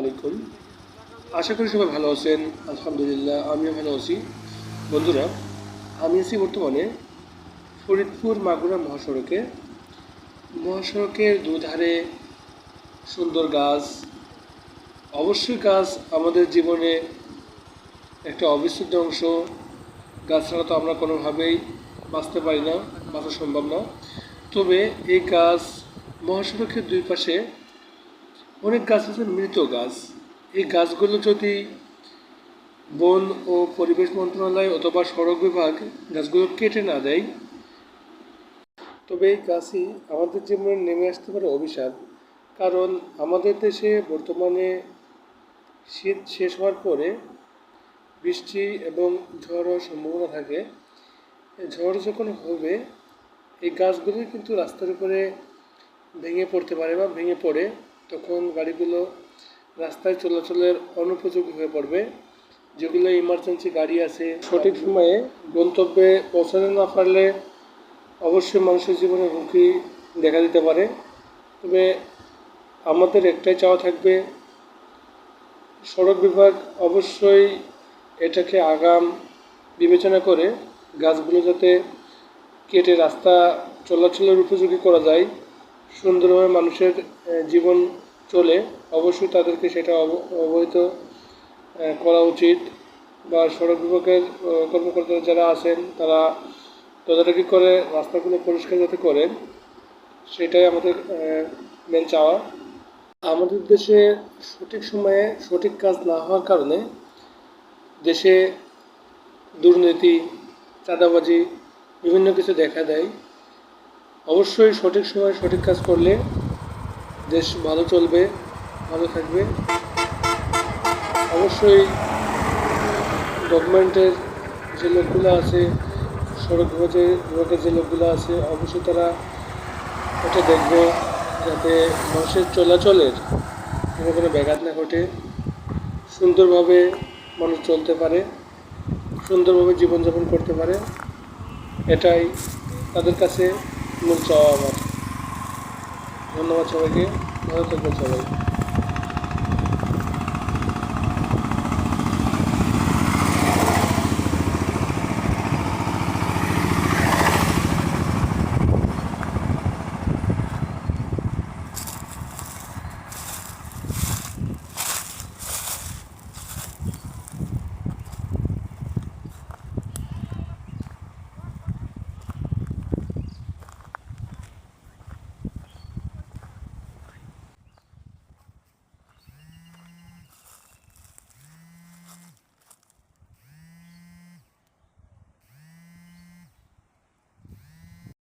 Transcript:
আলাইকুম। আশা করি সবাই ভালো আছেন, আলহামদুলিল্লাহ, আমিও ভালো আছি। বন্ধুরা, আমি আছি বর্তমানে ফরিদপুর মাগুরা মহাসড়কে। মহাসড়কের দুধারে সুন্দর গাছ, অবশ্যই গাছ আমাদের জীবনে একটা অবিচ্ছেদ্য অংশ। গাছ ছাড়া তো আমরা কোনোভাবেই বাঁচতে পারি না, বাঁচা সম্ভব না। তবে এই গাছ মহাসড়কের দুই পাশে অনেক গাছ আছে, মৃত গাছ। এই গাছগুলো যদি বন ও পরিবেশ মন্ত্রণালয় অথবা সড়ক বিভাগ গাছগুলো কেটে না দেয়, তবে এই গাছই আমাদের জীবনে নেমে আসতে পারে অভিশাপ। কারণ আমাদের দেশে বর্তমানে শীত শেষ হওয়ার পরে বৃষ্টি এবং ঝড় সম্ভাবনা থাকে। ঝড় যখন হবে, এই গাছগুলো কিন্তু রাস্তার উপরে ভেঙে পড়তে পারে বা ভেঙে পড়ে। তখন গাড়িগুলো রাস্তায় চলাচলের অনুপযোগী হয়ে পড়বে। যেগুলো ইমার্জেন্সি গাড়ি আছে সঠিক সময়ে গন্তব্যে পৌঁছাতে না পারলে অবশ্যই মানুষের জীবনে ঝুঁকি দেখা দিতে পারে। তবে আমাদের একটাই চাওয়া থাকবে সড়ক বিভাগ অবশ্যই এটাকে আগাম বিবেচনা করে গাছগুলো যাতে কেটে রাস্তা চলাচলের উপযোগী করা যায়। সুন্দরভাবে মানুষের জীবন চলে, অবশ্যই তাদেরকে সেটা অব- অবহিত করা উচিত। বা সড়ক বিভাগের কর্মকর্তারা যারা আছেন, তারা তদারকি করে রাস্তাগুলো পরিষ্কার যাতে করেন, সেটাই আমাদের মেন চাওয়া। আমাদের দেশে সঠিক সময়ে সঠিক কাজ না হওয়ার কারণে দেশে দুর্নীতি, চাঁদাবাজি, বিভিন্ন কিছু দেখা দেয়। অবশ্যই সঠিক সময়ে সঠিক কাজ করলে দেশ ভালো চলবে, ভালো থাকবে। অবশ্যই গভর্নমেন্টের যে লোকগুলো আছে, সড়ক বিভাগের যে লোকগুলো আছে, অবশ্যই তারা এটা দেখবে যাতে মানুষের চলাচলের কোনো কোনো ব্যাঘাত না ঘটে, সুন্দরভাবে মানুষ চলতে পারে, সুন্দরভাবে জীবনযাপন করতে পারে। এটাই তাদের কাছে মূল চাওয়া আমার ধন্যবাদ সবাইকে। ভালো থাকবেন সবাই।